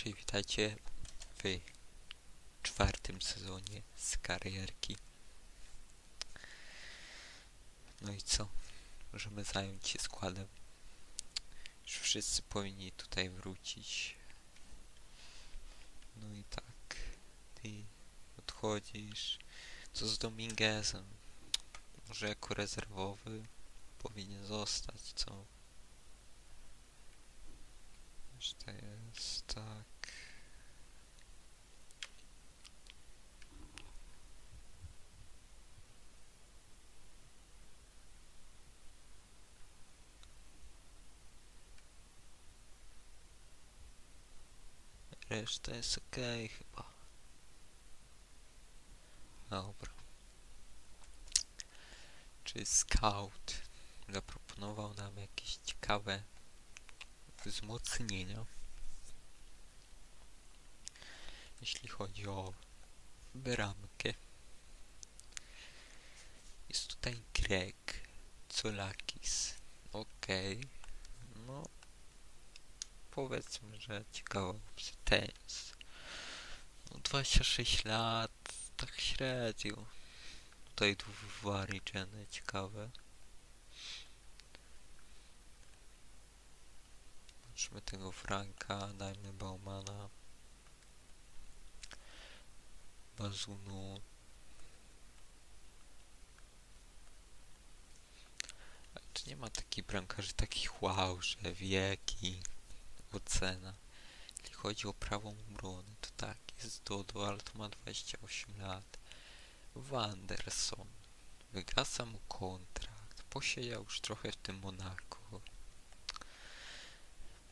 Czyli witajcie w czwartym sezonie z karierki. No i co? Możemy zająć się składem. Już wszyscy powinni tutaj wrócić. No i tak. Ty odchodzisz. Co z Dominguezem? Może jako rezerwowy powinien zostać, co? To jest tak. Reszta jest okej chyba. Dobra. Czy scout zaproponował nam jakieś ciekawe wzmocnienia? Jeśli chodzi o bramkę. Jest tutaj Greg Colakis. Okej. No. Powiedzmy, że ciekawa opcja. Tenis. No 26 lat. Tak średnio. Tutaj dwa regiony ciekawe. Zobaczmy tego Franka, dajmy Baumana. Bazunu. Ale tu nie ma takich bramkarzy takich wow, że wieki, ocena. Jeśli chodzi o prawą obronę, to tak, jest Dodo, ale to ma 28 lat. Wanderson. Wygasa mu kontrakt. Posiedział już trochę w tym Monako.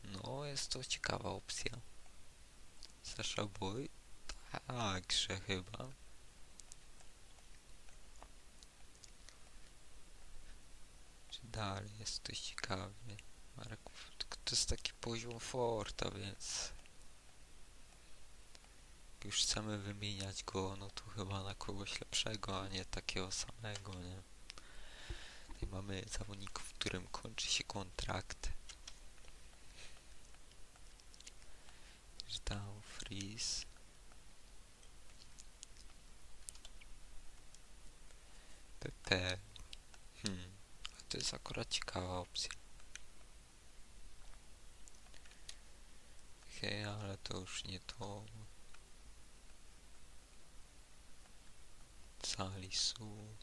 No, jest to ciekawa opcja. Sasha Boy? Także chyba. Czy dalej jest to ciekawie? Marków, to jest taki poziom Forta, więc już chcemy wymieniać go, no to chyba na kogoś lepszego, a nie takiego samego, nie? Tutaj mamy zawodników, którym kończy się kontrakt. Down freeze. PP. Hmm. To jest akurat ciekawa opcja. Hej, ale to już nie to. Salisu.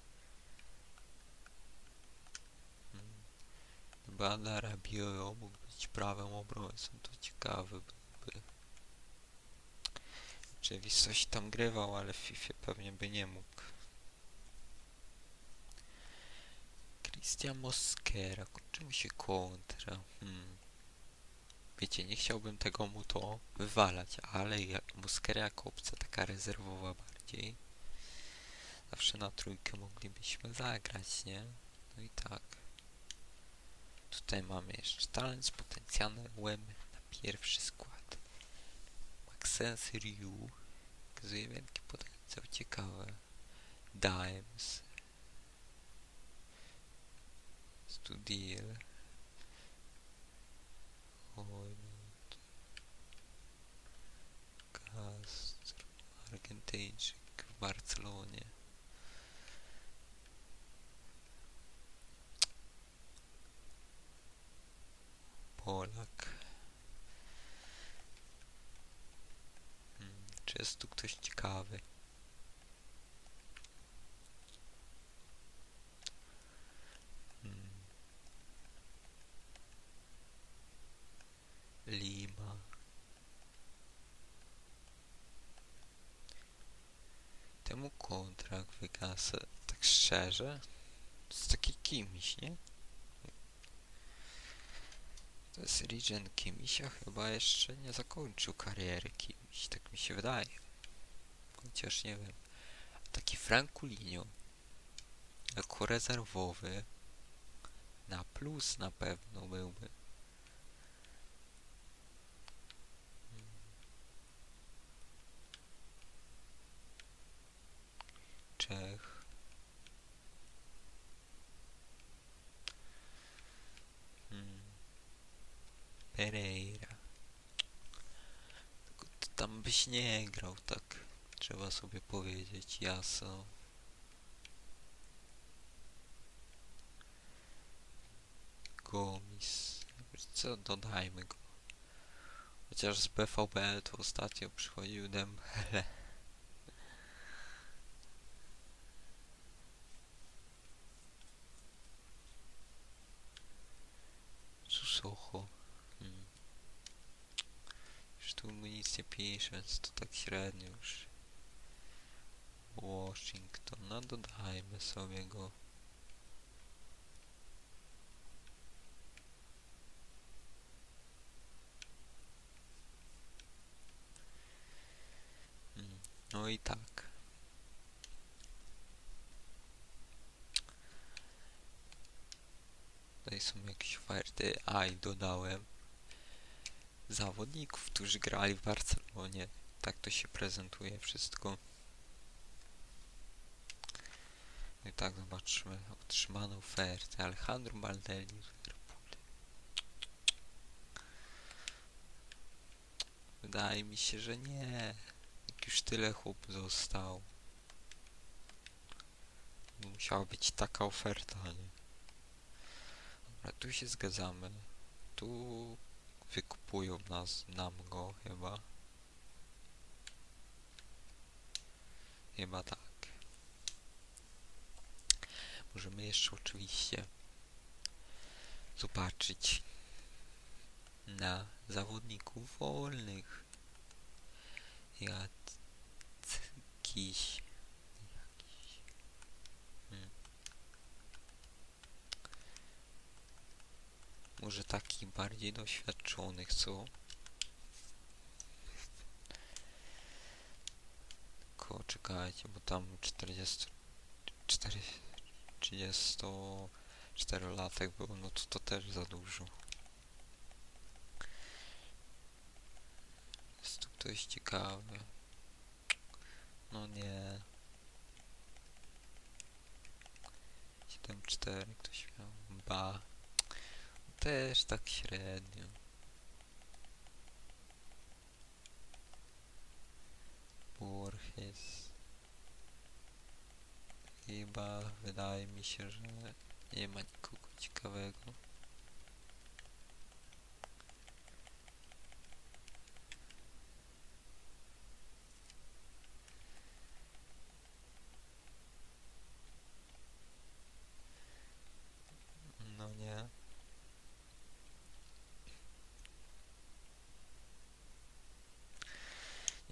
Hmm. Bada Rabio mógł być prawym obrońcą, to ciekawe byłby. W rzeczywistości tam grywał, ale w FIFA pewnie by nie mógł. Christian Mosquera, kończy mi się kontra. Hmm. Wiecie, nie chciałbym tego mu to wywalać, ale jak Mosquera jako opcja taka rezerwowa bardziej. Zawsze na trójkę moglibyśmy zagrać, nie? No i tak. Tutaj mamy jeszcze talent z potencjałem na pierwszy skład. Maxence Ryu okazuje wielki potencjał, ciekawe. Dimes. Studiel. Hojnut. Castro. Argentyńczyk w Barcelonie. Polak. Hmm, czy jest tu ktoś ciekawy? Lima. Temu kontrakt wygasa tak szczerze. Jest taki kimś, nie? To jest Regen Kimisia chyba jeszcze nie zakończył kariery kimś, tak mi się wydaje. Chociaż nie wiem. Taki Frankulinho jako rezerwowy na plus na pewno byłby. Czech. Hmm. Pereira. tam byś nie grał, tak trzeba sobie powiedzieć, jasno. Gomis. Co, dodajmy go. Chociaż z BVB to ostatnio przychodził Dembele. 250 to tak średnio już. Washington, no dodajmy sobie go. Mm, no i tak. Tutaj są jakieś oferty. Aj, dodałem zawodników, którzy grali w Barcelonie. Tak to się prezentuje wszystko. No i tak zobaczymy. Otrzymano ofertę. Alejandro Baldelli. Wydaje mi się, że nie. Jak już tyle chłop został. Musiała być taka oferta, nie? Dobra, tu się zgadzamy. Tu wykupują nas, nam go chyba. Chyba tak. Możemy jeszcze oczywiście zobaczyć na zawodników wolnych. Jakiś. Hmm. Może takich bardziej doświadczonych, co? Tylko czekajcie, bo tam 40... 4... 34 latek było, no to to też za dużo. Jest tu ktoś ciekawy. No nie. 7-4 ktoś miał. Ba. Też tak średnio. Borges. Chyba wydaje mi się, że nie ma nikogo ciekawego. No nie.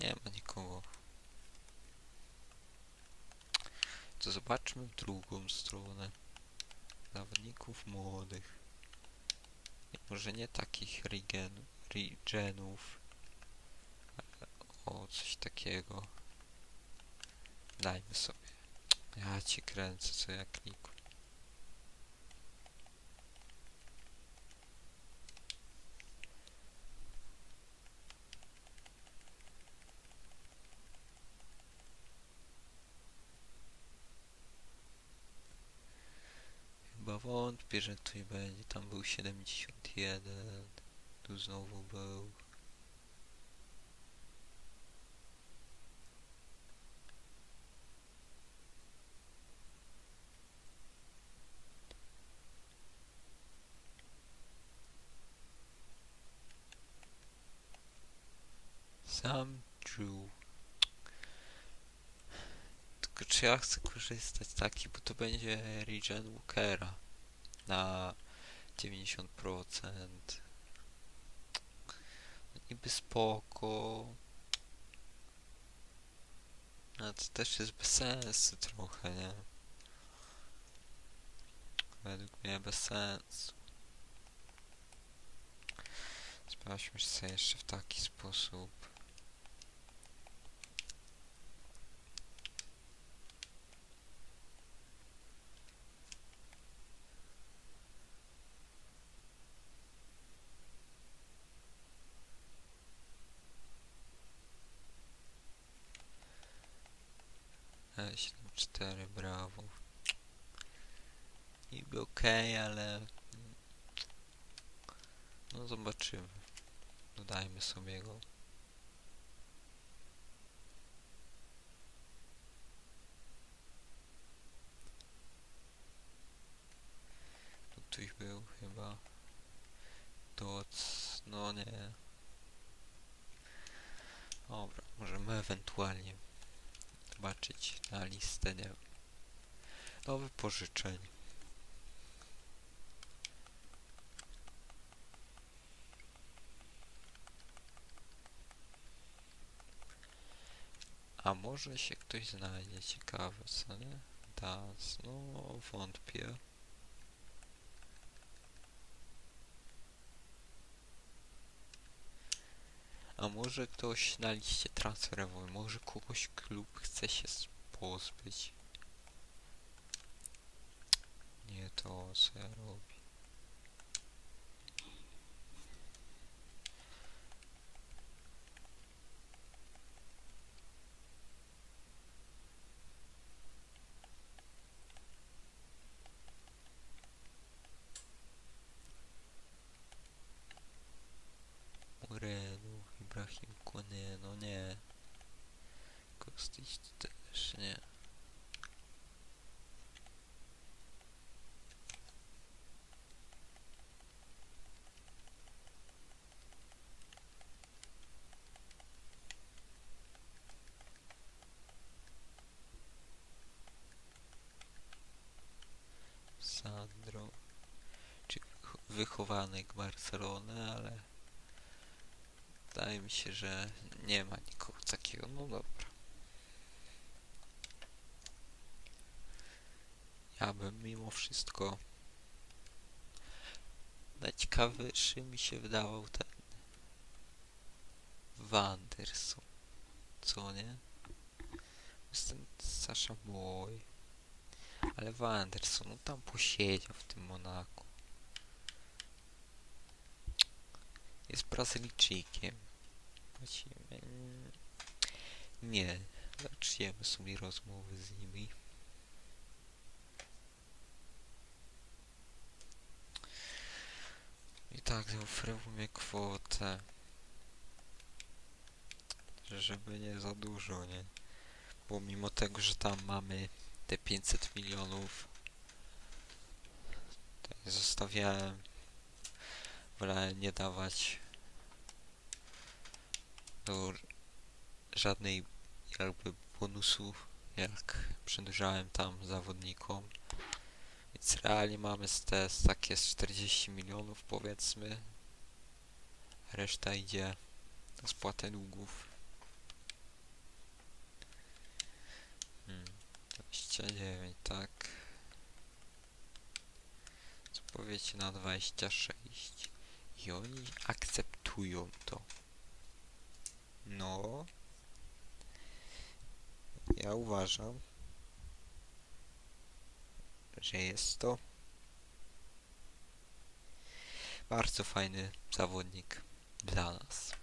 Nie ma nikogo. To zobaczmy drugą stronę. Zawodników młodych. Może nie takich regen, regenów. O, coś takiego. Dajmy sobie. Ja ci kręcę, co ja klikuję. Chyba że tutaj będzie. Tam był 71. Tu znowu był. Sam Drew. Tylko czy ja chcę korzystać taki, bo to będzie Regen Walkera na 90%. No Niby spoko. No to też jest bez sensu trochę, nie? Według mnie bez sensu. Sprawdźmy sobie jeszcze w taki sposób. 4, brawo. Niby okej, ale... No zobaczymy. Dodajmy sobie go. Tu ktoś był chyba. Doc, no nie. Dobra, możemy ewentualnie zobaczyć na listę, nie. Do wypożyczeń. A może się ktoś znajdzie ciekawy, co nie? Das, no wątpię. A może ktoś na liście transferowej, może kogoś klub chce się pozbyć. Nie to, co ja robię. Moreno, Ibrahim Kone, no nie. Kostić też nie. Sandro, czy wycho- wychowanek Barcelony, ale wydaje mi się, że nie ma nikogo takiego. No dobra. Ja bym mimo wszystko najciekawszy mi się wydawał ten Wanderson. Co nie? Jest ten Sasha Boy. Ale Wanderson, no tam posiedział w tym Monaku. Jest Brazylijczykiem. Mm, nie. Zaczniemy sobie rozmowy z nimi. I tak zaoferuję kwotę. Żeby nie za dużo, nie? Bo mimo tego, że tam mamy te 500 milionów, to zostawiałem wolałem nie dawać do żadnej jakby bonusu, jak przedłużałem tam zawodnikom. Więc realnie mamy z te z takie z 40 milionów powiedzmy. Reszta idzie na spłatę długów. Hmm, 29, tak. Co powiecie na 26? I oni akceptują to. No. Ja uważam, że jest to bardzo fajny zawodnik dla nas.